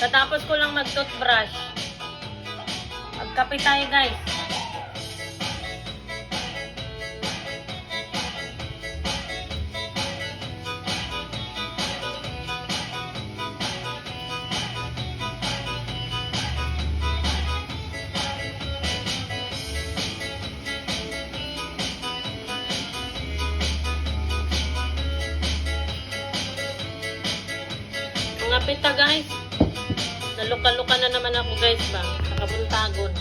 Katapos ko lang mag-toothbrush. Magkape tayo guys. Mga pita guys. Naluka-luka na naman ako guys ba? Sa kabuntagon.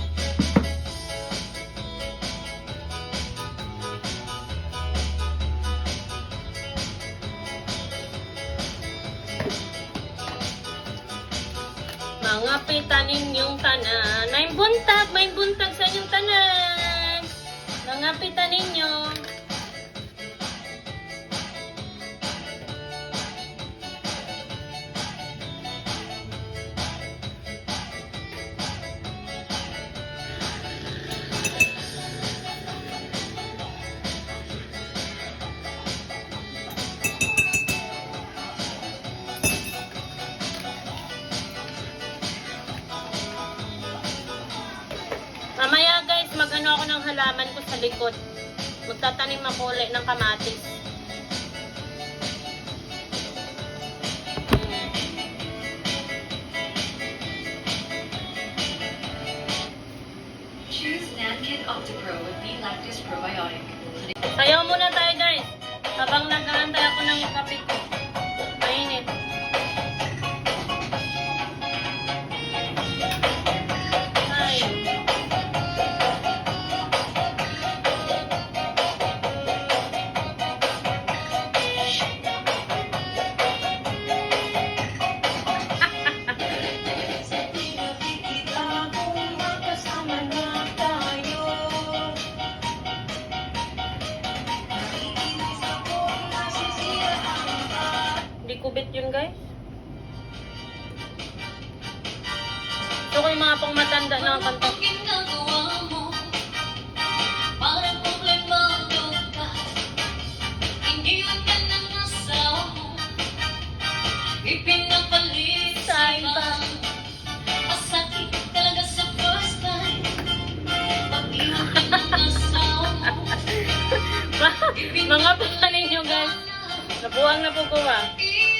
Mga pita ninyong tanan. May buntag, may buntag sa inyong tanan. Mga pita ninyo. Mamaya guys, mag-ano ako ng halaman ko sa likod. Magtatanim ako ulit ng kamatis. Choose Nankin OptiPro with B-Lactose Probiotic. Sayaw muna tayo guys. Habang nag-aantay ako ng kape ko. Kubit yun guys. Ito ko yung mga pang matanda na kanta. Ipinapalit sa iba Masakit talaga sa first time Pag-iwan ka ng asawa mga pita ninyo guys. Nabuwang na po ko ba? Ipinapalit